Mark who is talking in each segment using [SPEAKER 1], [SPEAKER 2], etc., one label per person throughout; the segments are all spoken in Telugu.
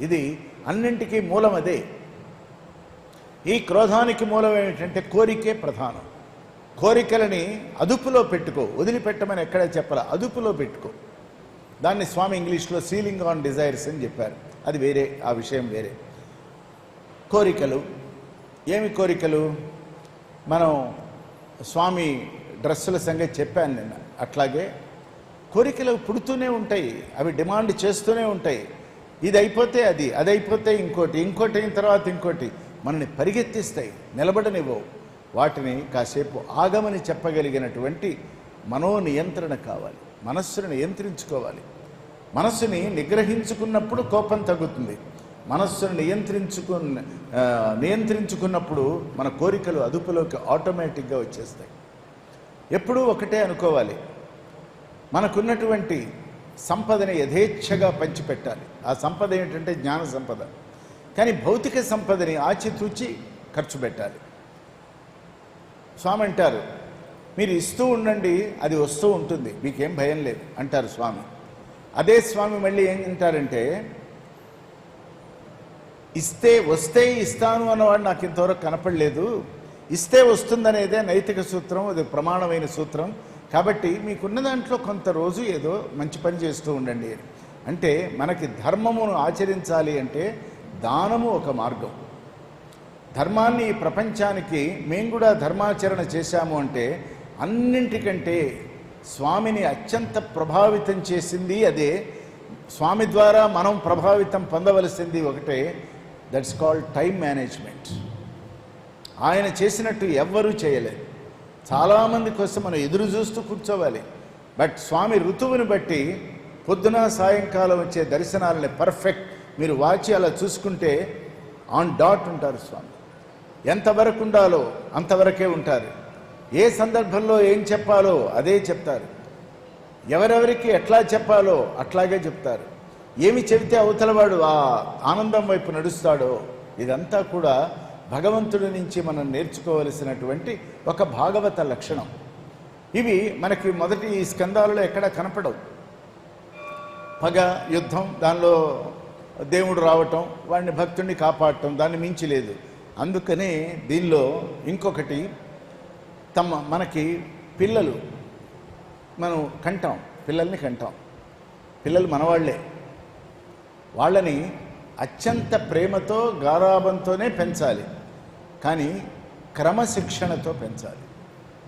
[SPEAKER 1] ఇది అన్నింటికీ మూలం అదే. ఈ క్రోధానికి మూలం ఏమిటంటే కోరికే ప్రధానం. కోరికలని అదుపులో పెట్టుకో వదిలిపెట్టమని ఎక్కడ చెప్పాల? అదుపులో పెట్టుకో. దాన్ని స్వామి ఇంగ్లీష్లో సీలింగ్ ఆన్ డిజైర్స్ అని చెప్పారు. అది వేరే ఆ విషయం వేరే. కోరికలు. ఏమి కోరికలు? మనం స్వామి డ్రెస్సుల సంగతి చెప్పాను నిన్న. అట్లాగే కోరికలు పుడుతూనే ఉంటాయి. అవి డిమాండ్ చేస్తూనే ఉంటాయి. ఇది అయిపోతే అది అది అయిపోతే ఇంకోటి ఇంకోటి అయిన తర్వాత ఇంకోటి. మనని పరిగెత్తిస్తాయి నిలబడనివ్వవు. వాటిని కాసేపు ఆగమని చెప్పగలిగినటువంటి మనో నియంత్రణ కావాలి మనస్సును నియంత్రించుకోవాలి. మనస్సుని నిగ్రహించుకున్నప్పుడు కోపం తగ్గుతుంది. మనస్సును నియంత్రించుకున్న నియంత్రించుకున్నప్పుడు మన కోరికలు అదుపులోకి ఆటోమేటిక్గా వచ్చేస్తాయి. ఎప్పుడూ ఒకటే అనుకోవాలి. మనకున్నటువంటి సంపదని యథేచ్ఛగా పంచిపెట్టాలి. ఆ సంపద ఏంటంటే జ్ఞాన సంపద. కానీ భౌతిక సంపదని ఆచితూచి ఖర్చు పెట్టాలి. స్వామి అంటారు మీరు ఇస్తూ ఉండండి అది వస్తూ ఉంటుంది. మీకేం భయం లేదు అంటారు స్వామి. అదే స్వామి మళ్ళీ ఏం అంటారంటే ఇస్తే వస్తే ఇస్తాను అన్నవాడు నాకు ఇంతవరకు కనపడలేదు. ఇస్తే వస్తుందనేదే నైతిక సూత్రం అది ప్రమాణమైన సూత్రం. కాబట్టి మీకున్న దాంట్లో కొంత రోజు ఏదో మంచి పని చేస్తూ ఉండండి. అని. అంటే మనకి ధర్మమును ఆచరించాలి అంటే దానము ఒక మార్గం. ధర్మాన్ని ప్రపంచానికి మేము కూడా ధర్మాచరణ చేశాము అంటే అన్నింటికంటే స్వామిని అత్యంత ప్రభావితం చేసింది అదే. స్వామి ద్వారా మనం ప్రభావితం పొందవలసింది ఒకటే దట్స్ కాల్డ్ టైం మేనేజ్మెంట్. ఆయన చేసినట్టు ఎవ్వరూ చేయలేదు. చాలామంది కోసం మనం ఎదురు చూస్తూ కూర్చోవాలి. బట్ స్వామి ఋతువుని బట్టి పొద్దున సాయంకాలం వచ్చే దర్శనాలని పర్ఫెక్ట్ మీరు వాచి అలా చూసుకుంటే ఆన్ డాట్ ఉంటారు స్వామి. ఎంతవరకు ఉండాలో అంతవరకే ఉంటారు. ఏ సందర్భంలో ఏం చెప్పాలో అదే చెప్తారు. ఎవరెవరికి ఎట్లా చెప్పాలో అట్లాగే చెప్తారు. ఏమి చెబితే అవతలవాడు ఆ ఆనందం వైపు నడుస్తాడో ఇదంతా కూడా భగవంతుడి నుంచి మనం నేర్చుకోవలసినటువంటి ఒక భాగవత లక్షణం. ఇవి మనకి మొదటి ఈ స్కందాలలో ఎక్కడ కనపడవు. పగ యుద్ధం దానిలో దేవుడు రావటం వాడిని భక్తుడిని కాపాడటం దాన్ని మించి లేదు. అందుకనే దీనిలో ఇంకొకటి తమ మనకి పిల్లలు మనం కంటాం పిల్లల్ని కంటాం. పిల్లలు మనవాళ్ళే. వాళ్ళని అత్యంత ప్రేమతో గారాబంతోనే పెంచాలి. కానీ క్రమశిక్షణతో పెంచాలి.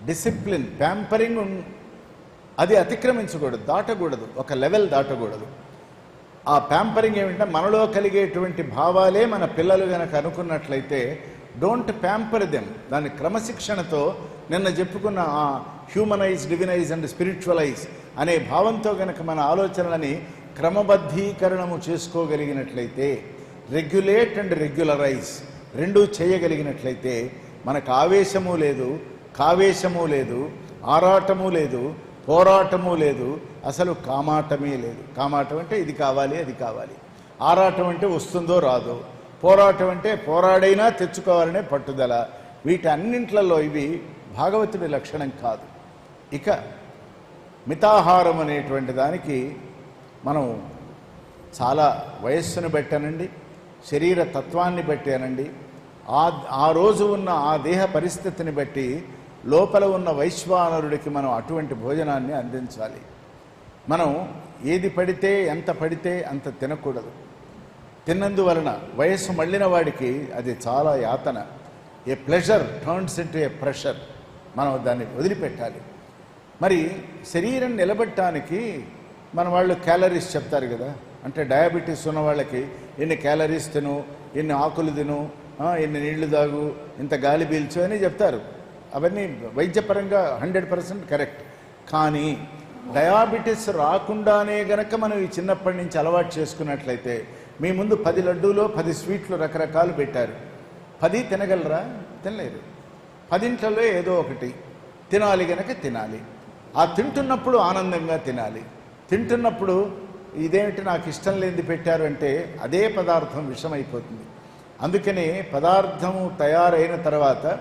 [SPEAKER 1] డిసిప్లిన్ ప్యాంపరింగ్ ఉన్- అది అతిక్రమించకూడదు దాటకూడదు ఒక లెవెల్ దాటకూడదు. ఆ ప్యాంపరింగ్ ఏమిటంటే మనలో కలిగేటువంటి భావాలే మన పిల్లలు కనుక అనుకున్నట్లయితే డోంట్ ప్యాంపర్ దెమ్. దాని క్రమశిక్షణతో నిన్న చెప్పుకున్న ఆ హ్యూమనైజ్ డివినైజ్ అండ్ స్పిరిచువలైజ్ అనే భావంతో గనక మన ఆలోచనలని క్రమబద్ధీకరణము చేసుకోగలిగినట్లయితే రెగ్యులేట్ అండ్ రెగ్యులరైజ్ రెండూ చేయగలిగినట్లయితే మనకు ఆవేశము లేదు కావేశము లేదు ఆరాటము లేదు పోరాటము లేదు అసలు కామాటమే లేదు. కామాటం అంటే ఇది కావాలి అది కావాలి. ఆరాటం అంటే వస్తుందో రాదో పోరాటం అంటే పోరాడైనా తెచ్చుకోవాలనే పట్టుదల. వీటన్నింట్లలో ఇవి భాగవతుడి లక్షణం కాదు. ఇక మితాహారం అనేటువంటి దానికి మనం చాలా వయస్సును పెట్టానండి. శరీర తత్వాన్ని బట్టేనండి. ఆ ఆ రోజు ఉన్న ఆ దేహ పరిస్థితిని బట్టి లోపల ఉన్న వైశ్వానరుడికి మనం అటువంటి భోజనాన్ని అందించాలి. మనం ఏది పడితే ఎంత పడితే అంత తినకూడదు. తిన్నందువలన వయస్సు మళ్ళిన వాడికి అది చాలా యాతన. A pleasure turns into a pressure మనం దాన్ని వదిలిపెట్టాలి. మరి శరీరం నిలబెట్టడానికి మన వాళ్ళు క్యాలరీస్ చెప్తారు కదా. అంటే డయాబెటీస్ ఉన్న వాళ్ళకి ఎన్ని క్యాలరీస్ తిను ఎన్ని ఆకులు తిను ఎన్ని నీళ్ళు తాగు ఇంత గాలి పీల్చు అని చెప్తారు. అవన్నీ వైద్యపరంగా హండ్రెడ్ పర్సెంట్ కరెక్ట్. కానీ డయాబెటీస్ రాకుండానే గనక మనం ఈ చిన్నప్పటి నుంచి అలవాటు చేసుకున్నట్లయితే మీ ముందు పది లడ్డూలో పది స్వీట్లు రకరకాలు పెట్టారు. పది తినగలరా? తినలేరు. పదింట్లలో ఏదో ఒకటి. తినాలి గనక తినాలి. ఆ తింటున్నప్పుడు ఆనందంగా తినాలి. తింటున్నప్పుడు ఇదేమిటి నాకు ఇష్టం లేనిది పెట్టారు అంటే అదే పదార్థం విషమైపోతుంది. అందుకని పదార్థము తయారైన తర్వాత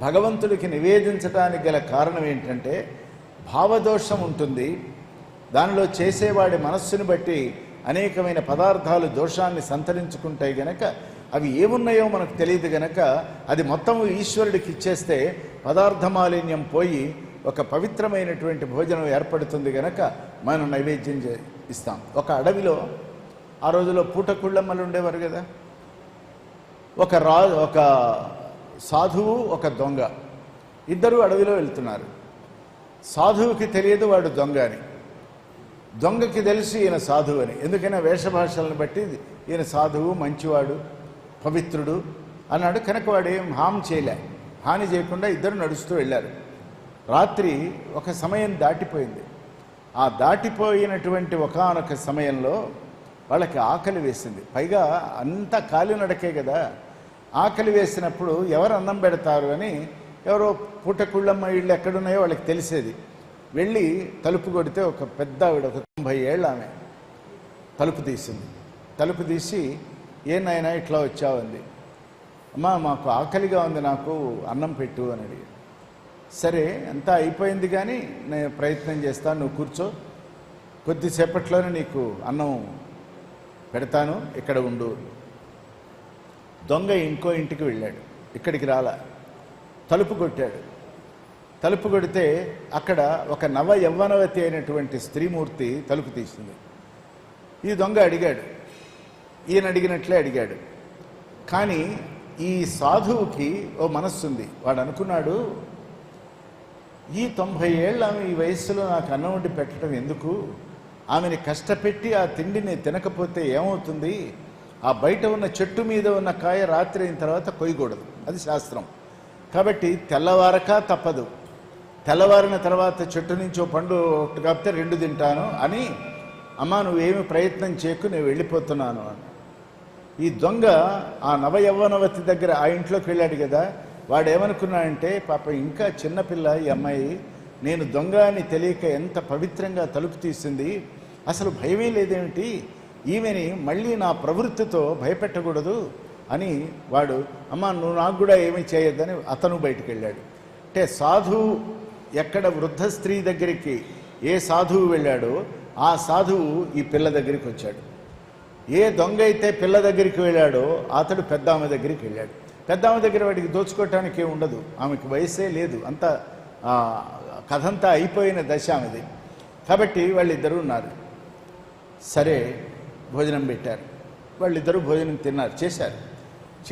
[SPEAKER 1] భగవంతుడికి నివేదించడానికి గల కారణం ఏంటంటే భావదోషం ఉంటుంది. దానిలో చేసేవాడి మనస్సుని బట్టి అనేకమైన పదార్థాలు దోషాన్ని సంతరించుకుంటాయి గనక అవి ఏమున్నాయో మనకు తెలియదు గనక అది మొత్తం ఈశ్వరుడికి ఇచ్చేస్తే పదార్థ మాలిన్యం పోయి ఒక పవిత్రమైనటువంటి భోజనం ఏర్పడుతుంది గనక మనం నైవేద్యం చే ఇస్తాం. ఒక అడవిలో ఆ రోజులో పూటకుళ్ళమ్మలు ఉండేవారు కదా? ఒక రా ఒక సాధువు ఒక దొంగ. ఇద్దరు అడవిలో వెళ్తున్నారు. సాధువుకి తెలియదు వాడు దొంగ అని. దొంగకి తెలిసి ఈయన సాధువు అని. ఎందుకైనా వేషభాషలను బట్టి ఈయన సాధువు మంచివాడు పవిత్రుడు అన్నాడు. కనుక వాడు ఏం హామ్ చేయలే. హాని చేయకుండా ఇద్దరు నడుస్తూ వెళ్ళారు. రాత్రి ఒక సమయం దాటిపోయింది. ఆ దాటిపోయినటువంటి ఒకానొక సమయంలో వాళ్ళకి ఆకలి వేసింది. పైగా అంతా కాలినడకే కదా. ఆకలి వేసినప్పుడు ఎవరు అన్నం పెడతారు అని ఎవరో పూటకుళ్ళమ్మ ఇళ్ళు ఎక్కడున్నాయో వాళ్ళకి తెలిసేది. వెళ్ళి తలుపు కొడితే ఒక పెద్ద ఆవిడ ఒక తొంభై ఏళ్ళు ఆమె తలుపు తీసింది. తలుపు తీసి ఏ నాయనా ఇట్లా వచ్చావంది అమ్మా మాకు ఆకలిగా ఉంది నాకు అన్నం పెట్టు అని అడిగి సరే అంతా అయిపోయింది కానీ నేను ప్రయత్నం చేస్తాను నువ్వు కూర్చో. కొద్దిసేపట్లోనే నీకు అన్నం పెడతాను ఇక్కడ ఉండు. దొంగ ఇంకో ఇంటికి వెళ్ళాడు ఇక్కడికి రాలా. తలుపు కొట్టాడు. తలుపు కొడితే అక్కడ ఒక నవ యవ్వనవతి అయినటువంటి స్త్రీమూర్తి తలుపు తీసింది. ఈ దొంగ అడిగాడు. ఈయన అడిగినట్లే అడిగాడు. కానీ ఈ సాధువుకి ఓ మనస్సుంది. వాడు అనుకున్నాడు ఈ తొంభై ఏళ్ళు ఆమె ఈ వయస్సులో నాకు అన్నం వండి పెట్టడం ఎందుకు? ఆమెని కష్టపెట్టి ఆ తిండిని తినకపోతే ఏమవుతుంది? ఆ బయట ఉన్న చెట్టు మీద ఉన్న కాయ రాత్రి అయిన తర్వాత కొయ్యకూడదు. అది శాస్త్రం. కాబట్టి తెల్లవారక తప్పదు. తెల్లవారిన తర్వాత చెట్టు నుంచి ఓ పండు ఒకటి కాపితే రెండు తింటాను అని అమ్మా నువ్వేమి ప్రయత్నం చేయకు నేను వెళ్ళిపోతున్నాను అని. ఈ దొంగ ఆ నవయవ్వనవతి దగ్గర ఆ ఇంట్లోకి వెళ్ళాడు కదా వాడు ఏమనుకున్నాడంటే పాప ఇంకా చిన్నపిల్ల ఈ అమ్మాయి నేను దొంగ అని తెలియక ఎంత పవిత్రంగా తలుపు తీసింది. అసలు భయమే లేదేమిటి? ఈమెని మళ్ళీ నా ప్రవృత్తితో భయపెట్టకూడదు అని వాడు అమ్మ నువ్వు నాకు కూడా ఏమీ చేయొద్దని అతను బయటికి వెళ్ళాడు అంటే సాధువు ఎక్కడ వృద్ధ స్త్రీ దగ్గరికి ఏ సాధువు వెళ్ళాడో ఆ సాధువు ఈ పిల్ల దగ్గరికి వచ్చాడు. ఏ దొంగ అయితే పిల్ల దగ్గరికి వెళ్ళాడో అతడు పెద్ద ఆమె దగ్గరికి వెళ్ళాడు. పెద్ద ఆమె దగ్గర వాడికి దోచుకోవటానికి ఏం ఉండదు. ఆమెకి వయసే లేదు. అంత కథంతా అయిపోయిన దశ ఆమెది. కాబట్టి వాళ్ళిద్దరూ ఉన్నారు. సరే భోజనం పెట్టారు. వాళ్ళిద్దరూ భోజనం తిన్నారు చేశారు.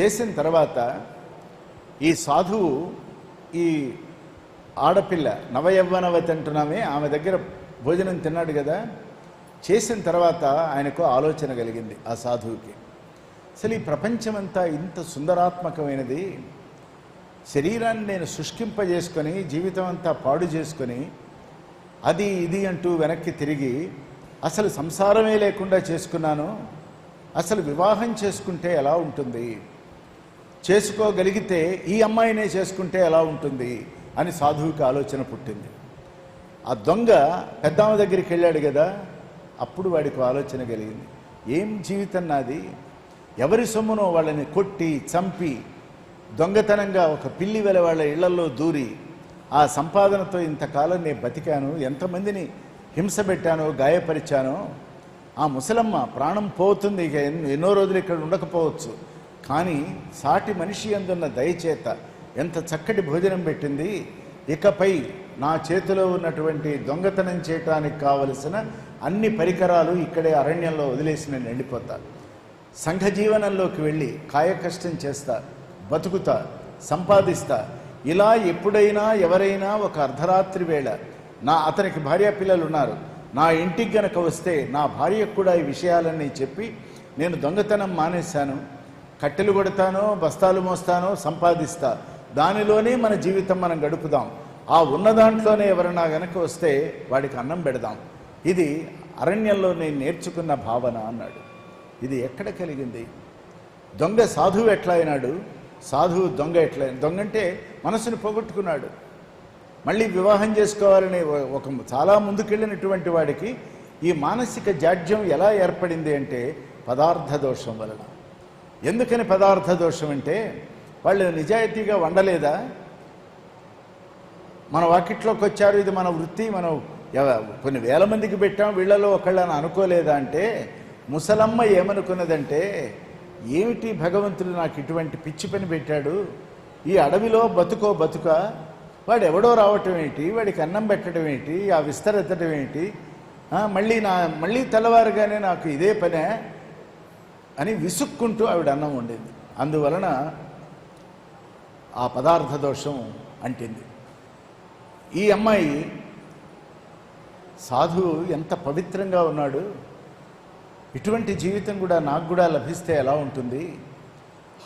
[SPEAKER 1] చేసిన తర్వాత ఈ సాధువు ఈ ఆడపిల్ల నవయవ్వనవతి అంటున్నామే ఆమె దగ్గర భోజనం తిన్నాడు కదా. చేసిన తర్వాత ఆయనకు ఆలోచన కలిగింది ఆ సాధువుకి. అసలు ఈ ప్రపంచమంతా ఇంత సుందరాత్మకమైనది. శరీరాన్ని నేను శుష్కింపజేసుకొని జీవితం అంతా పాడు చేసుకొని అది ఇది అంటూ వెనక్కి తిరిగి అసలు సంసారమే లేకుండా చేసుకున్నాను. అసలు వివాహం చేసుకుంటే ఎలా ఉంటుంది? చేసుకోగలిగితే ఈ అమ్మాయినే చేసుకుంటే ఎలా ఉంటుంది? అని సాధువుకి ఆలోచన పుట్టింది. ఆ దొంగ పెద్దామ దగ్గరికి వెళ్ళాడు కదా అప్పుడు వాడికి ఆలోచన కలిగింది. ఏం జీవితం నాది? ఎవరి సొమ్మునో వాళ్ళని కొట్టి చంపి దొంగతనంగా ఒక పిల్లి వెల వాళ్ళ ఇళ్ళలో దూరి ఆ సంపాదనతో ఇంతకాలం నేను బతికాను ఎంతమందిని హింస పెట్టానో గాయపరిచానో ఆ ముసలమ్మ ప్రాణం పోతుంది ఇక ఎన్నో రోజులు ఇక్కడ ఉండకపోవచ్చు. కానీ సాటి మనిషి అందున్న దయచేత ఎంత చక్కటి భోజనం పెట్టింది ఇకపై నా చేతిలో ఉన్నటువంటి దొంగతనం చేయటానికి కావలసిన అన్ని పరికరాలు ఇక్కడే అరణ్యంలో వదిలేసి నేను వెళ్ళిపోతా సంఘ జీవనంలోకి వెళ్ళి కాయకష్టం చేస్తా బతుకుతా సంపాదిస్తా. ఇలా ఎప్పుడైనా ఎవరైనా ఒక అర్ధరాత్రి వేళ నా అతనికి భార్య పిల్లలు ఉన్నారు నా ఇంటికి గనక వస్తే నా భార్యకు కూడా ఈ విషయాలన్నీ చెప్పి నేను దొంగతనం మానేశాను. కట్టెలు కొడతానో బస్తాలు మోస్తానో సంపాదిస్తా. దానిలోనే మన జీవితం మనం గడుపుదాం. ఆ ఉన్న దాంట్లోనే ఎవరైనా గనక వస్తే వాడికి అన్నం పెడదాం. ఇది అరణ్యంలో నేను నేర్చుకున్న భావన అన్నాడు. ఇది ఎక్కడ కలిగింది? దొంగ సాధువు ఎట్లా అయినాడు సాధువు దొంగ ఎట్లా దొంగ అంటే మనసుని పోగొట్టుకున్నాడు. మళ్ళీ వివాహం చేసుకోవాలని ఒక చాలా ముందుకెళ్ళినటువంటి వాడికి ఈ మానసిక జాడ్యం ఎలా ఏర్పడింది అంటే పదార్థ దోషం వలన. ఎందుకని పదార్థ దోషం అంటే వాళ్ళు నిజాయితీగా వండలేదా? మన వాకిట్లోకి వచ్చారు ఇది మన వృత్తి మనం ఎవ- కొన్ని వేల మందికి పెట్టాం వీళ్ళలో ఒకళ్ళని అనుకోలేదా అంటే ముసలమ్మ ఏమనుకున్నదంటే ఏమిటి భగవంతుడు నాకు ఇటువంటి పిచ్చి పని పెట్టాడు? ఈ అడవిలో బతుకో బతుక? వాడు ఎవడో రావటం ఏంటి? వాడికి అన్నం పెట్టడం ఏంటి? ఆ విస్తరెత్తడం ఏంటి? మళ్ళీ నా మళ్ళీ తెల్లవారుగానే నాకు ఇదే పనే? అని విసుక్కుంటూ ఆవిడ అన్నం వండింది. అందువలన ఆ పదార్థ దోషం అంటింది. ఈ అమ్మాయి సాధువు ఎంత పవిత్రంగా ఉన్నాడు. ఇటువంటి జీవితం కూడా నాకు కూడా లభిస్తే ఎలా ఉంటుంది?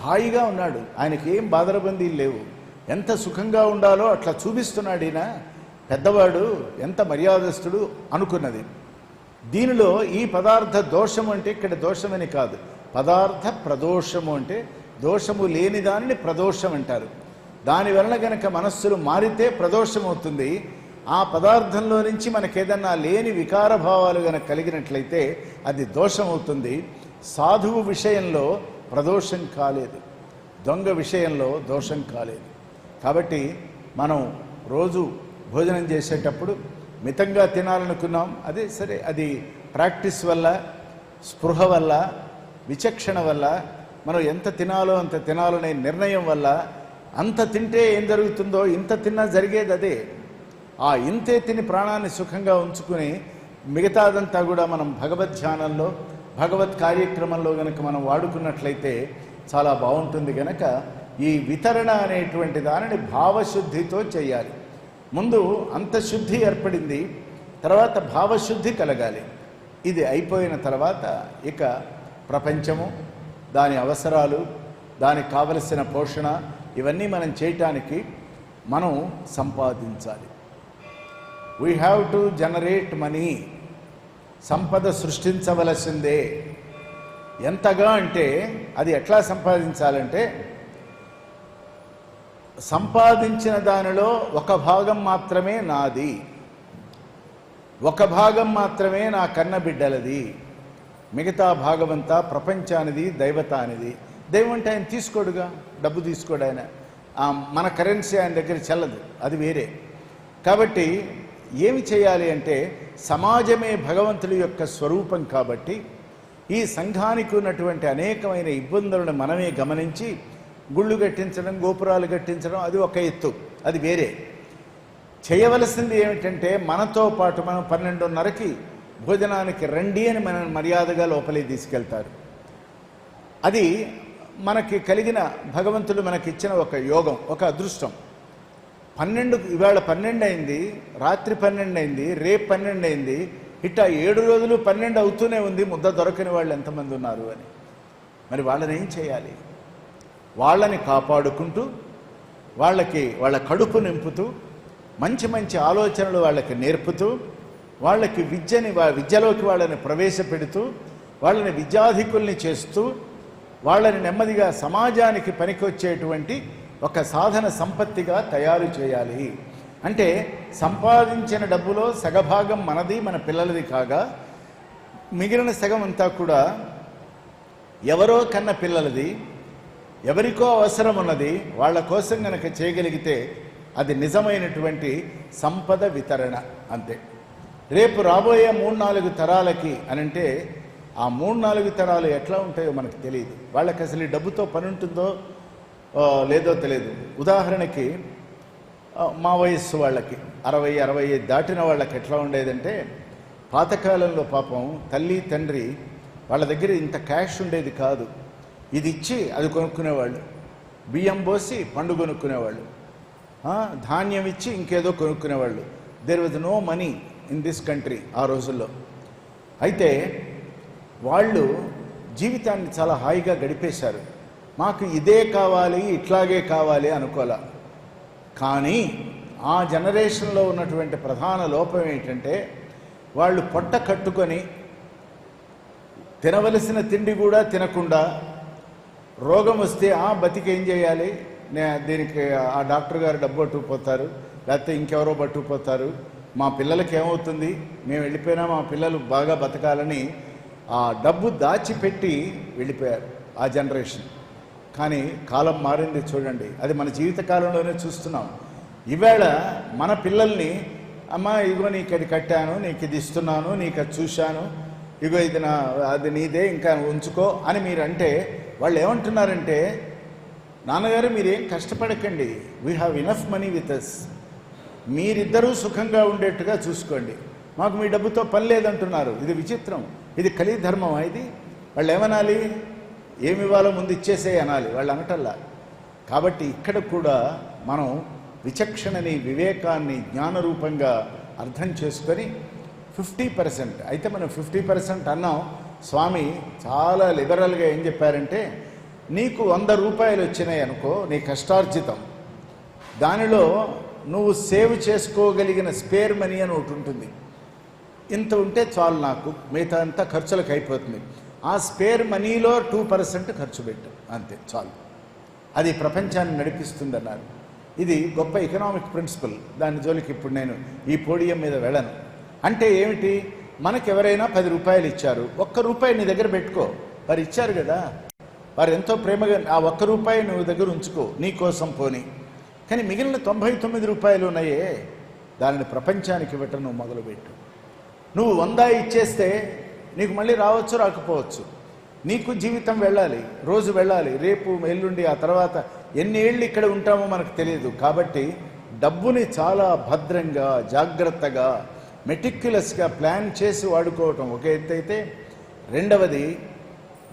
[SPEAKER 1] హాయిగా ఉన్నాడు. ఆయనకి ఏం బాధరబందీలు లేవు. ఎంత సుఖంగా ఉండాలో అట్లా చూపిస్తున్నాడు ఈయన. పెద్దవాడు ఎంత మర్యాదస్తుడు అనుకున్నది. దీనిలో ఈ పదార్థ దోషము అంటే ఇక్కడ దోషమని కాదు. పదార్థ ప్రదోషము అంటే దోషము లేని దానిని ప్రదోషం అంటారు. దాని వలన గనక మనస్సులు మారితే ప్రదోషం అవుతుంది ఆ పదార్థంలో నుంచి మనకేదన్నా లేని వికార భావాలు గనక కలిగినట్లయితే అది దోషం అవుతుంది సాధువు విషయంలో ప్రదోషం కాలేదు. దొంగ విషయంలో దోషం కాలేదు. కాబట్టి మనం రోజు భోజనం చేసేటప్పుడు మితంగా తినాలనుకున్నాం. అదే సరే అది ప్రాక్టీస్ వల్ల స్పృహ వల్ల విచక్షణ వల్ల మనం ఎంత తినాలో అంత తినాలనే నిర్ణయం వల్ల అంత తింటే ఏం జరుగుతుందో ఇంత తిన్నా జరిగేది అదే. ఆ ఇంతే తిని ప్రాణాన్ని సుఖంగా ఉంచుకుని మిగతాదంతా కూడా మనం భగవద్ ధ్యానంలో భగవత్ కార్యక్రమంలో కనుక మనం వాడుకున్నట్లయితే చాలా బాగుంటుంది కనుక ఈ వితరణ అనేటువంటి దానిని భావశుద్ధితో చేయాలి. ముందు అంతఃశుద్ధి ఏర్పడింది తర్వాత భావశుద్ధి కలగాలి. ఇది అయిపోయిన తర్వాత ఇక ప్రపంచము దాని అవసరాలు దానికి కావలసిన పోషణ ఇవన్నీ మనం చేయటానికి మనం సంపాదించాలి. We have to generate money సంపద సృష్టించవలసిందే. ఎంతగా అంటే అది ఎట్లా సంపాదించాలంటే సంపాదించిన దానిలో ఒక భాగం మాత్రమే నాది. ఒక భాగం మాత్రమే నా కన్నబిడ్డలది. మిగతా భాగమంతా ప్రపంచానిది దైవతానిది. దైవం అంటే ఆయన తీసుకోడుగా డబ్బు తీసుకోడు ఆయన. మన కరెన్సీ ఆయన దగ్గర చెల్లదు అది వేరే. కాబట్టి ఏమి చేయాలి అంటే సమాజమే భగవంతుడి యొక్క స్వరూపం కాబట్టి ఈ సంఘానికి ఉన్నటువంటి అనేకమైన ఇబ్బందులను మనమే గమనించి గుళ్ళు కట్టించడం గోపురాలు కట్టించడం అది ఒక ఎత్తు అది వేరే. చేయవలసింది ఏమిటంటే మనతో పాటు మనం పన్నెండున్నరకి భోజనానికి రండి అని మన మర్యాదగా లోపలికి తీసుకెళ్తారు. అది మనకి కలిగిన భగవంతుడు మనకిచ్చిన ఒక యోగం ఒక అదృష్టం. పన్నెండు ఇవాళ పన్నెండు అయింది రాత్రి పన్నెండు అయింది రేపు పన్నెండు అయింది ఇట్టా ఏడు రోజులు పన్నెండు అవుతూనే ఉంది ముద్ద దొరకని వాళ్ళు ఎంతమంది ఉన్నారు అని. మరి వాళ్ళని ఏం చేయాలి? వాళ్ళని కాపాడుకుంటూ వాళ్ళకి వాళ్ళ కడుపు నింపుతూ మంచి మంచి ఆలోచనలు వాళ్ళకి నేర్పుతూ వాళ్ళకి విద్యని విద్యలోకి వాళ్ళని ప్రవేశపెడుతూ వాళ్ళని విద్యాధికుల్ని చేస్తూ వాళ్ళని నెమ్మదిగా సమాజానికి పనికొచ్చేటువంటి ఒక సాధన సంపత్తిగా తయారు చేయాలి. అంటే సంపాదించిన డబ్బులో సగభాగం మనది మన పిల్లలది కాగా మిగిలిన సగం అంతా కూడా ఎవరో కన్న పిల్లలది ఎవరికో అవసరం ఉన్నది వాళ్ళ కోసం కనుక చేయగలిగితే అది నిజమైనటువంటి సంపద వితరణ అంతే. రేపు రాబోయే మూడు నాలుగు తరాలకి అనంటే ఆ మూడు నాలుగు తరాలు ఎట్లా ఉంటాయో మనకు తెలియదు. వాళ్ళకి అసలు ఈ డబ్బుతో పని ఉంటుందో లేదో తెలియదు. ఉదాహరణకి మా వయస్సు వాళ్ళకి అరవై అరవై ఐదు దాటిన వాళ్ళకి ఎట్లా ఉండేదంటే పాతకాలంలో పాపం తల్లి తండ్రి వాళ్ళ దగ్గర ఇంత క్యాష్ ఉండేది కాదు. ఇది ఇచ్చి అది కొనుక్కునేవాళ్ళు. బియ్యం పోసి పండు కొనుక్కునేవాళ్ళు. ధాన్యం ఇచ్చి ఇంకేదో కొనుక్కునేవాళ్ళు. There was no money in this country ఆ రోజుల్లో. అయితే వాళ్ళు జీవితాన్ని చాలా హాయిగా గడిపేశారు. మాకు ఇదే కావాలి ఇట్లాగే కావాలి అనుకోలే. కానీ ఆ జనరేషన్లో ఉన్నటువంటి ప్రధాన లోపం ఏంటంటే వాళ్ళు పొట్ట కట్టుకొని తినవలసిన తిండి కూడా తినకుండా రోగం వస్తే ఆ బతికి ఏం చేయాలి? నే దీనికి ఆ డాక్టర్ గారు డబ్బు పట్టుకుపోతారు లేకపోతే ఇంకెవరో పట్టుకుపోతారు. మా పిల్లలకి ఏమవుతుంది? మేము వెళ్ళిపోయినా మా పిల్లలు బాగా బతకాలని ఆ డబ్బు దాచిపెట్టి వెళ్ళిపోయారు ఆ జనరేషన్. కానీ కాలం మారింది చూడండి. అది మన జీవితకాలంలోనే చూస్తున్నాం. ఈవేళ మన పిల్లల్ని అమ్మ ఇగో నీకు అది కట్టాను నీకు ఇది ఇస్తున్నాను నీకు అది చూశాను ఇగో ఇది నా అది నీదే ఇంకా ఉంచుకో అని మీరు అంటే వాళ్ళు ఏమంటున్నారంటే నాన్నగారు మీరేం కష్టపడకండి. We have enough money with us మీరిద్దరూ సుఖంగా ఉండేట్టుగా చూసుకోండి. మాకు మీ డబ్బుతో పని లేదంటున్నారు. ఇది విచిత్రం. ఇది కలిధర్మం ఇది? వాళ్ళు ఏమనాలి? ఏమి ఇవ్వాలో ముందు ఇచ్చేసే అనాలి వాళ్ళు అనటల్లా. కాబట్టి ఇక్కడ కూడా మనం విచక్షణని వివేకాన్ని జ్ఞానరూపంగా అర్థం చేసుకొని ఫిఫ్టీ పర్సెంట్ అయితే మనం ఫిఫ్టీ పర్సెంట్ అన్నాం స్వామి చాలా లిబరల్గా ఏం చెప్పారంటే నీకు వంద రూపాయలు వచ్చినాయి అనుకో నీ కష్టార్జితం. దానిలో నువ్వు సేవ్ చేసుకోగలిగిన స్పేర్ మనీ అని ఒకటి ఉంటుంది. ఇంత ఉంటే చాలు నాకు మిగతా అంతా ఖర్చులకు అయిపోతుంది. ఆ స్పేర్ మనీలో టూ పర్సెంట్ ఖర్చు పెట్టు. అంతే చాలు. అది ప్రపంచాన్ని నడిపిస్తుంది అన్నారు ఇది గొప్ప ఎకనామిక్ ప్రిన్సిపల్ దాని జోలికి ఇప్పుడు నేను ఈ పోడియం మీద వెళ్ళను. అంటే ఏమిటి? మనకు ఎవరైనా పది రూపాయలు ఇచ్చారు. ఒక్క రూపాయి నీ దగ్గర పెట్టుకో. వారు ఇచ్చారు కదా. వారు ఎంతో ప్రేమగా ఆ ఒక్క రూపాయి నువ్వు దగ్గర ఉంచుకో. నీ కోసం పోని. కానీ మిగిలిన తొంభై తొమ్మిది రూపాయలు ఉన్నాయే. దానిని ప్రపంచానికి ఇవ్వటం నువ్వు మొదలుపెట్టు. నువ్వు వంద ఇచ్చేస్తే నీకు మళ్ళీ రావచ్చు రాకపోవచ్చు. నీకు జీవితం వెళ్ళాలి రోజు వెళ్ళాలి రేపు ఎల్లుండి ఆ తర్వాత ఎన్ని ఏళ్ళు ఇక్కడ ఉంటామో మనకు తెలియదు. కాబట్టి డబ్బుని చాలా భద్రంగా జాగ్రత్తగా మెటిక్యులస్గా ప్లాన్ చేసి వాడుకోవటం. ఒక ఎత్తైతే అయితే రెండవది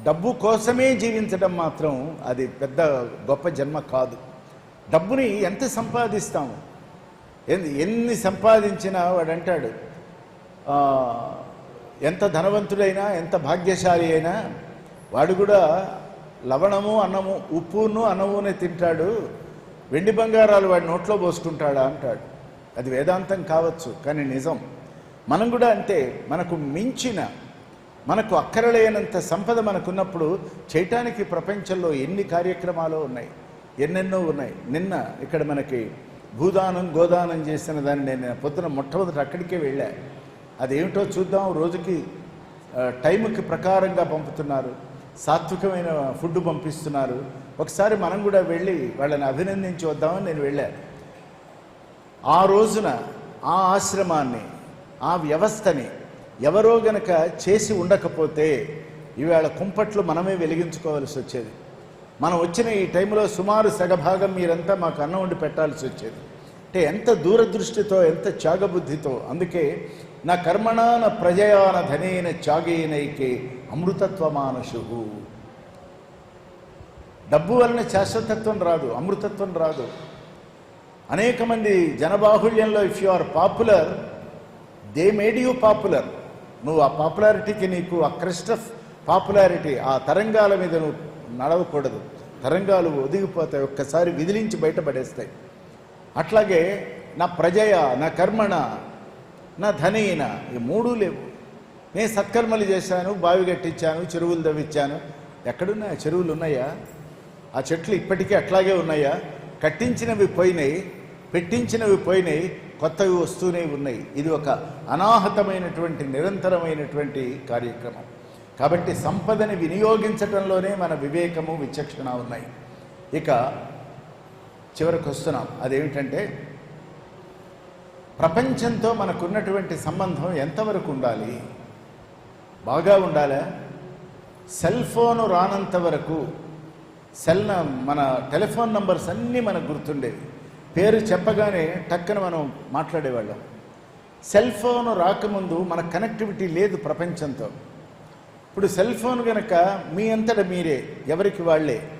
[SPEAKER 1] డబ్బు కోసమే జీవించడం మాత్రం అది పెద్ద గొప్ప జన్మ కాదు. డబ్బుని ఎంత సంపాదిస్తాము? ఎన్ని ఎన్ని సంపాదించినా వాడు అంటాడు ఎంత ధనవంతుడైనా ఎంత భాగ్యశాలి అయినా వాడు కూడా లవణము అన్నము ఉప్పును అన్నమునే తింటాడు. వెండి బంగారాలు వాడి నోట్లో పోసుకుంటాడా అంటాడు. అది వేదాంతం కావచ్చు కానీ నిజం. మనం కూడా అంతే మనకు మించిన మనకు అక్కరలేనంత సంపద మనకున్నప్పుడు చేయటానికి ప్రపంచంలో ఎన్ని కార్యక్రమాలు ఉన్నాయి ఎన్నెన్నో ఉన్నాయి. నిన్న ఇక్కడ మనకి భూదానం గోదానం చేసిన దాన్ని నేను పొద్దున మొట్టమొదటి అక్కడికే వెళ్ళాను అదేమిటో చూద్దాం. రోజుకి టైంకి ప్రకారంగా పంపుతున్నారు. సాత్వికమైన ఫుడ్ పంపిస్తున్నారు. ఒకసారి మనం కూడా వెళ్ళి వాళ్ళని అభినందించి వద్దామని నేను వెళ్ళాను ఆ రోజున ఆ ఆశ్రమాన్ని ఆ వ్యవస్థని ఎవరో గనక చేసి ఉండకపోతే ఇవాళ కుంపట్లు మనమే వెలిగించుకోవాల్సి వచ్చేది. మనం వచ్చిన ఈ టైంలో సుమారు సగభాగం మీరంతా మాకు అన్నం వండి పెట్టాల్సి వచ్చేది. అంటే ఎంత దూరదృష్టితో ఎంత త్యాగబుద్ధితో అందుకే నా కర్మణాన ప్రజయాన ధనేన త్యాగేనైకే అమృతత్వమానశు డబ్బు వలన శాశ్వతత్వం రాదు అమృతత్వం రాదు. అనేక మంది జనబాహుళ్యంలో if you are popular they made you popular నువ్వు ఆ పాపులారిటీకి నీకు ఆ క్రెస్ట్ ఆఫ్ పాపులారిటీ ఆ తరంగాల మీద నువ్వు నడవకూడదు. తరంగాలు ఒదిగిపోతాయి ఒక్కసారి విదిలించి బయటపడేస్తాయి. అట్లాగే నా ప్రజయ నా కర్మణ నా ధనైన ఈ మూడు లేవు. నేను సత్కర్మలు చేశాను బావి కట్టించాను చెరువులు తవ్వించాను ఎక్కడున్నాయా? చెరువులు ఉన్నాయా? ఆ చెట్లు ఇప్పటికీ అట్లాగే ఉన్నాయా? కట్టించినవి పోయినాయి పెట్టించినవి పోయినాయి కొత్తవి వస్తూనే ఉన్నాయి. ఇది ఒక అనాహతమైనటువంటి నిరంతరమైనటువంటి కార్యక్రమం. కాబట్టి సంపదని వినియోగించడంలోనే మన వివేకము విచక్షణ ఉన్నాయి. ఇక చివరికి వస్తున్నాం. అదేమిటంటే ప్రపంచంతో మనకున్నటువంటి సంబంధం ఎంతవరకు ఉండాలి? బాగా ఉండాలా? సెల్ ఫోను రానంత వరకు సెల్ న- మన టెలిఫోన్ నంబర్స్ అన్నీ మనకు గుర్తుండేవి. పేరు చెప్పగానే టక్కన మనం మాట్లాడేవాళ్ళం. సెల్ ఫోన్ రాకముందు మన కనెక్టివిటీ లేదు ప్రపంచంతో. ఇప్పుడు సెల్ ఫోన్ కనుక మీ అంతట మీరే ఎవరికి వాళ్ళే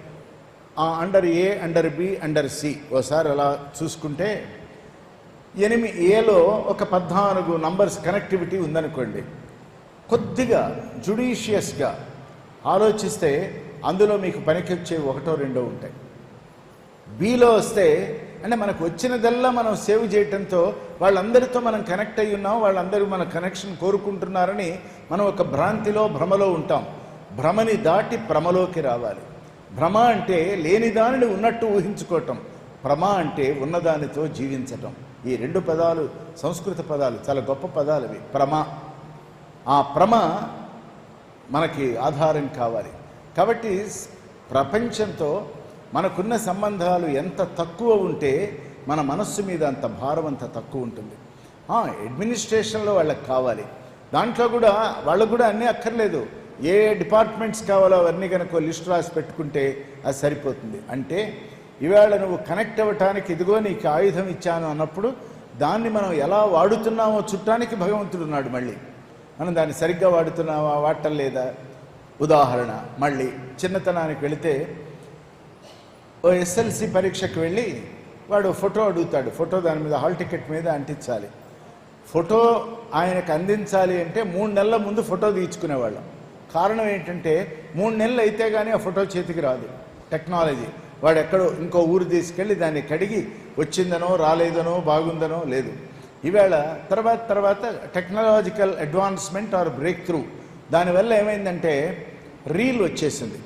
[SPEAKER 1] ఆ under A under B under C ఓసారి అలా చూసుకుంటే ఎనిమిది ఏలో ఒక పద్నాలుగు నంబర్స్ కనెక్టివిటీ ఉందనుకోండి. కొద్దిగా జుడీషియస్గా ఆలోచిస్తే అందులో మీకు పనికొచ్చే ఒకటో రెండో ఉంటాయి. బీలో వస్తే అంటే మనకు వచ్చినదల్లా మనం సేవ్ చేయటంతో వాళ్ళందరితో మనం కనెక్ట్ అయి ఉన్నాం వాళ్ళందరూ మన కనెక్షన్ కోరుకుంటున్నారని మనం ఒక భ్రాంతిలో భ్రమలో ఉంటాం. భ్రమని దాటి భ్రమలోకి రావాలి. భ్రమ అంటే లేని దానిని ఉన్నట్టు ఊహించుకోవటం. భ్రమ అంటే ఉన్నదానితో జీవించటం. ఈ రెండు పదాలు సంస్కృత పదాలు చాలా గొప్ప పదాలు అవి ప్రమ. ఆ ప్రమ మనకి ఆధారం కావాలి. కాబట్టి ప్రపంచంతో మనకున్న సంబంధాలు ఎంత తక్కువ ఉంటే మన మనస్సు మీద అంత భారం అంత తక్కువ ఉంటుంది. అడ్మినిస్ట్రేషన్లో వాళ్ళకి కావాలి. దాంట్లో కూడా వాళ్ళకు కూడా అన్నీ అక్కర్లేదు. ఏ డిపార్ట్మెంట్స్ కావాలో అవన్నీ కనుక లిస్ట్ రాసి పెట్టుకుంటే అది సరిపోతుంది. అంటే ఇవాళ నువ్వు కనెక్ట్ అవ్వటానికి ఇదిగో నీకు ఆయుధం ఇచ్చాను అన్నప్పుడు దాన్ని మనం ఎలా వాడుతున్నామో చుట్టానికి భగవంతుడు ఉన్నాడు మళ్ళీ. మనం దాన్ని సరిగ్గా వాడుతున్నావా వాడటం లేదా? ఉదాహరణ మళ్ళీ చిన్నతనానికి వెళితే ఓ ఎస్ఎల్సి పరీక్షకు వెళ్ళి వాడు ఫోటో అడుగుతాడు. ఫోటో దాని మీద హాల్ టికెట్ మీద అంటించాలి. ఫోటో ఆయనకు అందించాలి అంటే మూడు నెలల ముందు ఫోటో తీయించుకునేవాళ్ళం. కారణం ఏంటంటే మూడు నెలలు అయితే కానీ ఆ ఫోటో చేతికి రాదు. టెక్నాలజీ. వాడు ఎక్కడో ఇంకో ఊరు తీసుకెళ్ళి దాన్ని కడిగి వచ్చిందనో రాలేదనో బాగుందనో లేదు. ఈవేళ తర్వాత తర్వాత technological advancement or breakthrough దానివల్ల ఏమైందంటే రీల్ వచ్చేసింది.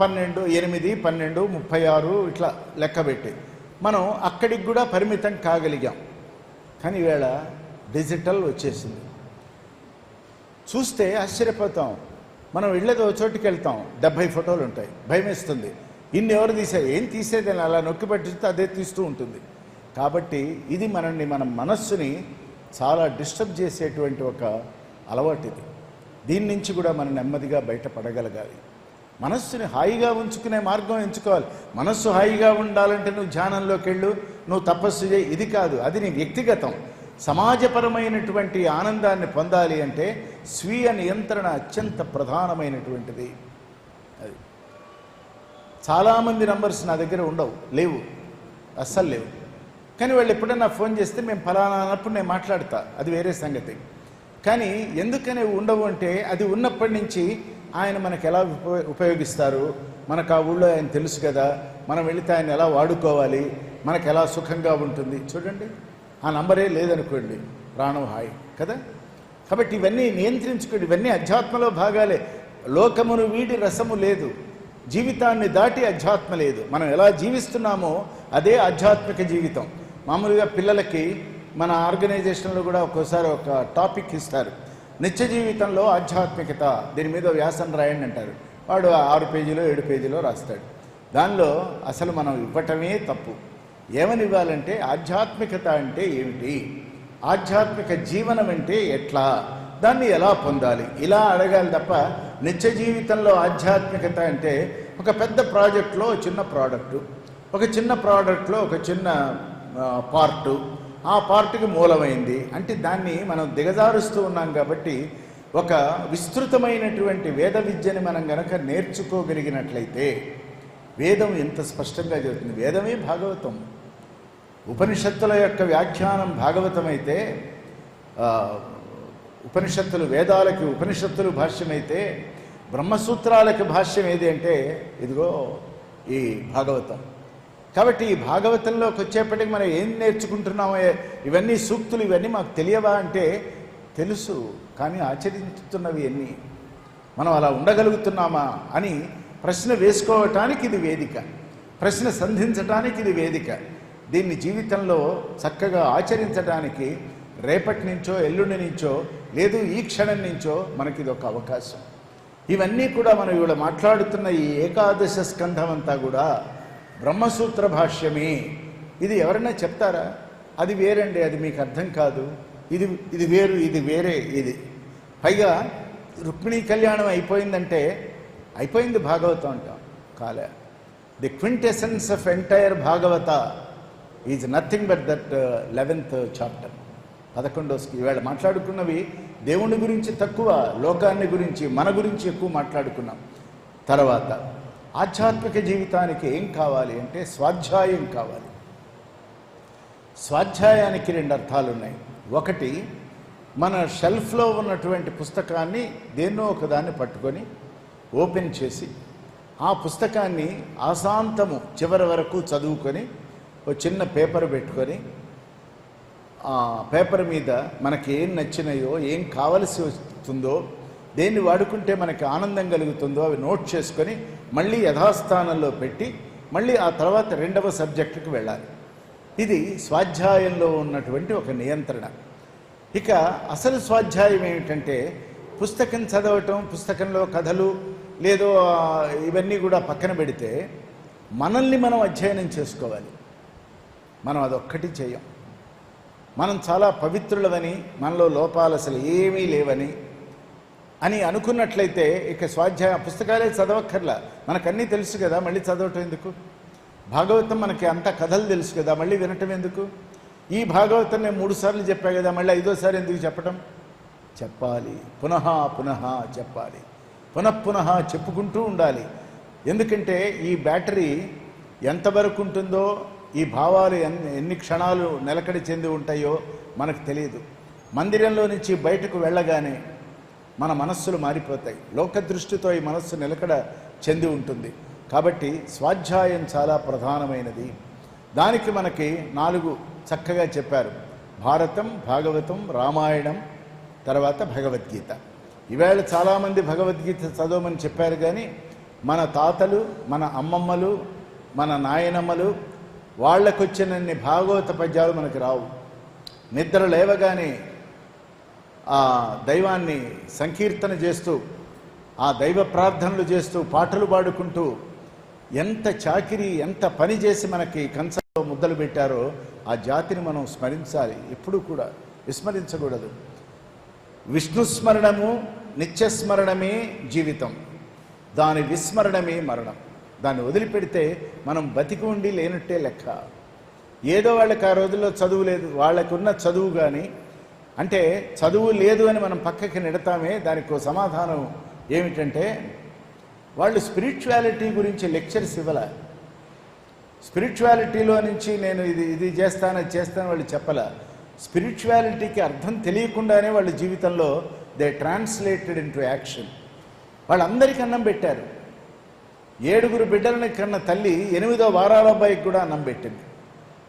[SPEAKER 1] పన్నెండు ఎనిమిది పన్నెండు ముప్పై ఆరు ఇట్లా లెక్క పెట్టి. మనం అక్కడికి కూడా పరిమితం కాగలిగాం. కానీ ఈవేళ డిజిటల్ వచ్చేసింది. చూస్తే ఆశ్చర్యపోతాం. మనం వెళ్ళేది ఒక చోటుకి వెళ్తాం డెబ్భై ఫోటోలు ఉంటాయి భయం వేస్తుంది ఇన్ని ఎవరు తీసేది ఏం తీసేది అలా నొక్కి పట్టిస్తే అదే తీస్తూ ఉంటుంది. కాబట్టి ఇది మనల్ని మన మనస్సుని చాలా డిస్టర్బ్ చేసేటువంటి ఒక అలవాటు ఇది. దీని నుంచి కూడా మనం నెమ్మదిగా బయటపడగలగాలి. మనస్సుని హాయిగా ఉంచుకునే మార్గం ఎంచుకోవాలి. మనస్సు హాయిగా ఉండాలంటే నువ్వు ధ్యానంలోకి వెళ్ళు నువ్వు తపస్సు చేయి. ఇది కాదు అది నీ వ్యక్తిగతం. సమాజపరమైనటువంటి ఆనందాన్ని పొందాలి అంటే స్వీయ నియంత్రణ అత్యంత ప్రధానమైనటువంటిది. అది. చాలామంది నంబర్స్ నా దగ్గర ఉండవు లేవు అస్సలు లేవు. కానీ వాళ్ళు ఎప్పుడైనా ఫోన్ చేస్తే మేము ఫలానా అన్నప్పుడు నేను మాట్లాడతా అది వేరే సంగతి. కానీ ఎందుకనే ఉండవు అంటే అది ఉన్నప్పటి నుంచి ఆయన మనకు ఎలా ఉప- ఉపయోగిస్తారు మనకు ఆ ఊళ్ళో ఆయన తెలుసు కదా మనం వెళితే ఆయన ఎలా వాడుకోవాలి మనకు ఎలా సుఖంగా ఉంటుంది చూడండి. ఆ నంబరే లేదనుకోండి ప్రాణం హాయి కదా? కాబట్టి ఇవన్నీ నియంత్రించుకోండి ఇవన్నీ అధ్యాత్మలో భాగాలే. లోకమును వీడి రసము లేదు. జీవితాన్ని దాటి అధ్యాత్మ లేదు. మనం ఎలా జీవిస్తున్నామో అదే ఆధ్యాత్మిక జీవితం. మామూలుగా పిల్లలకి మన ఆర్గనైజేషన్లో కూడా ఒక్కోసారి ఒక టాపిక్ ఇస్తారు. నిత్య జీవితంలో ఆధ్యాత్మికత దీని మీద వ్యాసం రాయండి అంటారు. వాడు ఆరు పేజీలో ఏడు పేజీలో రాస్తాడు. దానిలో అసలు మనం ఇవ్వటమే తప్పు. ఏమని ఇవ్వాలంటే ఆధ్యాత్మికత అంటే ఏమిటి? ఆధ్యాత్మిక జీవనం అంటే ఎట్లా? దాన్ని ఎలా పొందాలి? ఇలా అడగాలి తప్ప నిత్య జీవితంలో ఆధ్యాత్మికత అంటే ఒక పెద్ద ప్రాజెక్ట్లో చిన్న ప్రోడక్టు ఒక చిన్న ప్రోడక్ట్లో ఒక చిన్న పార్టు. ఆ పార్ట్కి మూలమైంది. అంటే దాన్ని మనం దిగజారుస్తూ ఉన్నాం కాబట్టి ఒక విస్తృతమైనటువంటి వేద విద్యని మనం గనక నేర్చుకోగలిగినట్లయితే వేదం ఎంత స్పష్టంగా చెబుతుంది. వేదమే భాగవతం. ఉపనిషత్తుల యొక్క వ్యాఖ్యానం భాగవతమైతే అయితే ఉపనిషత్తులు వేదాలకి ఉపనిషత్తులు భాష్యమైతే బ్రహ్మసూత్రాలకు భాష్యం ఏది అంటే ఇదిగో ఈ భాగవతం. కాబట్టి ఈ భాగవతంలోకి వచ్చేప్పటికి మనం ఏం నేర్చుకుంటున్నామో ఇవన్నీ సూక్తులు ఇవన్నీ మాకు తెలియవా అంటే తెలుసు కానీ ఆచరించుతున్నవి ఎన్ని? మనం అలా ఉండగలుగుతున్నామా అని ప్రశ్న వేసుకోవటానికి ఇది వేదిక. ప్రశ్న సంధించటానికి ఇది వేదిక. దీన్ని జీవితంలో చక్కగా ఆచరించడానికి రేపటి నుంచో ఎల్లుండి నుంచో లేదు ఈ క్షణం నుంచో మనకి ఇది ఒక అవకాశం. ఇవన్నీ కూడా మనం ఇవాళ మాట్లాడుతున్న ఈ ఏకాదశ స్కంధం అంతా కూడా బ్రహ్మసూత్ర భాష్యమే. ఇది ఎవరైనా చెప్తారా? అది వేరండి అది మీకు అర్థం కాదు. ఇది ఇది వేరు ఇది వేరే ఇది. పైగా రుక్మిణీ కళ్యాణం అయిపోయిందంటే అయిపోయింది భాగవతం అంటాం కాలే. The quintessence of entire Bhagavata is nothing but that eleventh chapter పదకొండో స్కి ఈవేళ మాట్లాడుకున్నవి దేవుని గురించి తక్కువ లోకాన్ని గురించి మన గురించి ఎక్కువ మాట్లాడుకున్నాం. తర్వాత ఆధ్యాత్మిక జీవితానికి ఏం కావాలి అంటే స్వాధ్యాయం కావాలి. స్వాధ్యాయానికి రెండు అర్థాలు ఉన్నాయి ఒకటి మన షెల్ఫ్లో ఉన్నటువంటి పుస్తకాన్ని దేన్నో ఒకదాన్ని పట్టుకొని ఓపెన్ చేసి ఆ పుస్తకాన్ని ఆశాంతము చివరి వరకు చదువుకొని ఒక చిన్న పేపర్ పెట్టుకొని పేపర్ మీద మనకి ఏం నచ్చినాయో ఏం కావలసి వస్తుందో దేన్ని వాడుకుంటే మనకి ఆనందం కలుగుతుందో అవి నోట్ చేసుకొని మళ్ళీ యథాస్థానంలో పెట్టి మళ్ళీ ఆ తర్వాత రెండవ సబ్జెక్టుకి వెళ్ళాలి. ఇది స్వాధ్యాయంలో ఉన్నటువంటి ఒక నియంత్రణ. ఇక అసలు స్వాధ్యాయం ఏమిటంటే పుస్తకం చదవటం పుస్తకంలో కథలు లేదో ఇవన్నీ కూడా పక్కన పెడితే మనల్ని మనం అధ్యయనం చేసుకోవాలి. మనం అదొక్కటి చేయం. మనం చాలా పవిత్రులవని మనలో లోపాలు అసలు ఏమీ లేవని అని అనుకున్నట్లయితే ఇక స్వాధ్యాయ పుస్తకాలే చదవక్కర్లా. మనకన్నీ తెలుసు కదా మళ్ళీ చదవటం ఎందుకు? భాగవతం మనకి అంత కథలు తెలుసు కదా మళ్ళీ వినటం ఎందుకు? ఈ భాగవతం నేను మూడు సార్లు చెప్పా కదా మళ్ళీ ఐదోసారి ఎందుకు చెప్పటం? చెప్పాలి. పునః పునః చెప్పాలి. పునఃపునః చెప్పుకుంటూ ఉండాలి. ఎందుకంటే ఈ బ్యాటరీ ఎంతవరకు ఉంటుందో ఈ భావాలు ఎన్ని ఎన్ని క్షణాలు నిలకడ చెంది ఉంటాయో మనకు తెలియదు. మందిరంలో నుంచి బయటకు వెళ్ళగానే మన మనస్సులు మారిపోతాయి. లోక దృష్టితో ఈ మనస్సు నిలకడ చెంది ఉంటుంది. కాబట్టి స్వాధ్యాయం చాలా ప్రధానమైనది. దానికి మనకి నాలుగు చక్కగా చెప్పారు. భారతం భాగవతం రామాయణం తర్వాత భగవద్గీత. ఈవేళ చాలామంది భగవద్గీత చదవమని చెప్పారు కానీ మన తాతలు మన అమ్మమ్మలు మన నాయనమ్మలు వాళ్ళకొచ్చినన్ని భాగవత పద్యాలు మనకు రావు. నిద్ర లేవగానే ఆ దైవాన్ని సంకీర్తన చేస్తూ ఆ దైవ ప్రార్థనలు చేస్తూ పాటలు పాడుకుంటూ ఎంత చాకిరి ఎంత పని చేసి మనకి కంచంలో ముద్దలు పెట్టారో ఆ జాతిని మనం స్మరించాలి. ఎప్పుడూ కూడా విస్మరించకూడదు. విష్ణు స్మరణము నిత్యస్మరణమే జీవితం. దాని విస్మరణమే మరణం. దాన్ని వదిలిపెడితే మనం బతికి ఉండి లేనట్టే లెక్క. ఏదో వాళ్ళకి ఆ రోజుల్లో చదువు లేదు వాళ్ళకున్న చదువు కానీ అంటే చదువు లేదు అని మనం పక్కకి నెడతామే దానికి సమాధానం ఏమిటంటే వాళ్ళు స్పిరిచువాలిటీ గురించి లెక్చర్స్ ఇవ్వలే. స్పిరిచువాలిటీలో నుంచి నేను ఇది ఇది చేస్తాను అది చేస్తాను వాళ్ళు చెప్పలే. స్పిరిచువాలిటీకి అర్థం తెలియకుండానే వాళ్ళ జీవితంలో they translated into action. వాళ్ళందరికీ అన్నం పెట్టారు. ఏడుగురు బిడ్డలని కన్న తల్లి ఎనిమిదో వారాల అబ్బాయికి కూడా అన్నం పెట్టింది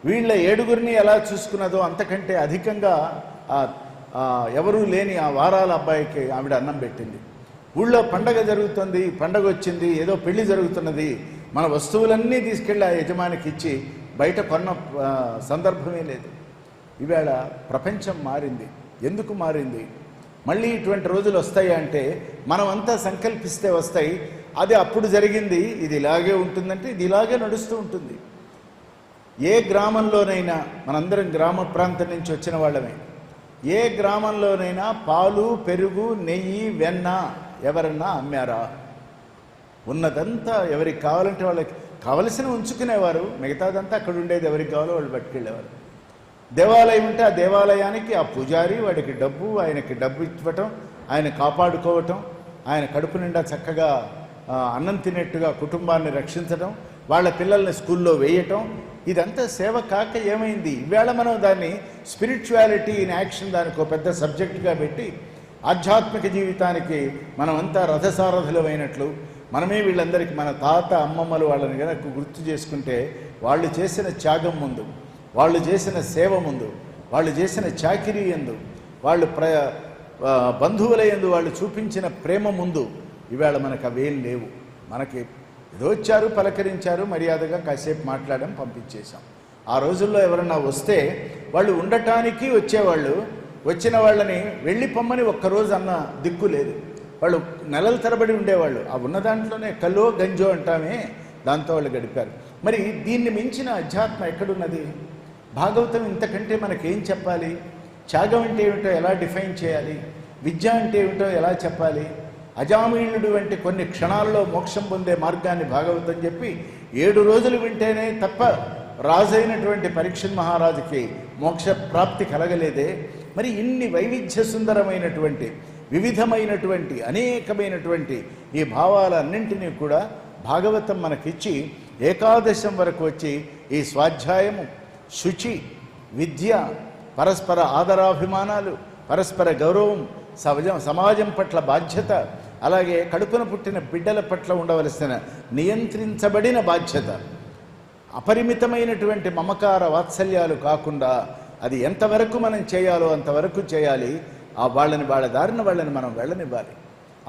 [SPEAKER 1] వీళ్ళ ఏడుగురిని ఎలా చూసుకున్నదో అంతకంటే అధికంగా ఎవరూ లేని ఆ వారాల అబ్బాయికి ఆవిడ అన్నం పెట్టింది. ఊళ్ళో పండగ జరుగుతుంది పండగ వచ్చింది ఏదో పెళ్ళి జరుగుతున్నది. మన వస్తువులన్నీ తీసుకెళ్ళి ఆ యజమానికి ఇచ్చి బయట కొన్న సందర్భమే లేదు. ఈవేళ ప్రపంచం మారింది. ఎందుకు మారింది? మళ్ళీ ఇటువంటి రోజులు వస్తాయి అంటే మనమంతా సంకల్పిస్తే వస్తాయి. అది అప్పుడు జరిగింది ఇది ఇలాగే ఉంటుందంటే ఇది ఇలాగే నడుస్తూ ఉంటుంది. ఏ గ్రామంలోనైనా మనందరం గ్రామ ప్రాంతం నుంచి వచ్చిన వాళ్ళమే ఏ గ్రామంలోనైనా పాలు పెరుగు నెయ్యి వెన్న ఎవరన్నా అమ్మారా? ఉన్నదంతా ఎవరికి కావాలంటే వాళ్ళకి కావలసిన ఉంచుకునేవారు మిగతాదంతా అక్కడ ఉండేది ఎవరికి కావాలో వాళ్ళు పట్టుకెళ్ళేవారు. దేవాలయం ఉంటే ఆ దేవాలయానికి ఆ పూజారి వాడికి డబ్బు ఆయనకి డబ్బు ఇవ్వటం ఆయన కాపాడుకోవటం ఆయన కడుపు నిండా చక్కగా అన్నం తినేట్టుగా కుటుంబాన్ని రక్షించడం వాళ్ళ పిల్లల్ని స్కూల్లో వేయటం ఇదంతా సేవ కాక ఏమైంది? ఈవేళ మనం దాన్ని స్పిరిచువాలిటీ ఇన్ యాక్షన్ దానికి ఒక పెద్ద సబ్జెక్టుగా పెట్టి ఆధ్యాత్మిక జీవితానికి మనమంతా రథసారథులమైనట్లు మనమే వీళ్ళందరికీ మన తాత అమ్మమ్మలు వాళ్ళని కనుక గుర్తు చేసుకుంటే వాళ్ళు చేసిన త్యాగం ముందు వాళ్ళు చేసిన సేవ ముందు వాళ్ళు చేసిన చాకిరీ ఎందు వాళ్ళు ప్ర బంధువుల ఎందు వాళ్ళు చూపించిన ప్రేమ ముందు ఇవాళ మనకు అవేం లేవు. మనకి ఏదో వచ్చారు పలకరించారు మర్యాదగా కాసేపు మాట్లాడడం పంపించేశాం. ఆ రోజుల్లో ఎవరన్నా వస్తే వాళ్ళు ఉండటానికి వచ్చేవాళ్ళు వచ్చిన వాళ్ళని వెళ్ళి పొమ్మని ఒక్కరోజు అన్న దిక్కు లేదు. వాళ్ళు నెలల తరబడి ఉండేవాళ్ళు. ఆ ఉన్న దాంట్లోనే కలో గంజో అంటామే దాంతో వాళ్ళు గడిపారు. మరి దీన్ని మించిన అధ్యాత్మ ఎక్కడున్నది? భాగవతం ఇంతకంటే మనకేం చెప్పాలి? త్యాగం అంటే ఏమిటో ఎలా డిఫైన్ చేయాలి? విద్య అంటే ఏమిటో ఎలా చెప్పాలి? అజామీయుడు వంటి కొన్ని క్షణాల్లో మోక్షం పొందే మార్గాన్ని భాగవతం చెప్పి ఏడు రోజులు వింటేనే తప్ప రాజైనటువంటి పరీక్ష మహారాజుకి మోక్ష ప్రాప్తి కలగలేదే. మరి ఇన్ని వైవిధ్య సుందరమైనటువంటి వివిధమైనటువంటి అనేకమైనటువంటి ఈ భావాలన్నింటినీ కూడా భాగవతం మనకిచ్చి ఏకాదశం వరకు వచ్చి ఈ స్వాధ్యాయము శుచి విద్య పరస్పర ఆదరాభిమానాలు పరస్పర గౌరవం సమాజం సమాజం పట్ల బాధ్యత అలాగే కడుపున పుట్టిన బిడ్డల పట్ల ఉండవలసిన నియంత్రించబడిన బాధ్యత అపరిమితమైనటువంటి మమకార వాత్సల్యాలు కాకుండా అది ఎంతవరకు మనం చేయాలో అంతవరకు చేయాలి ఆ వాళ్ళని వాళ్ళ దారిన వాళ్ళని మనం వెళ్ళనివ్వాలి.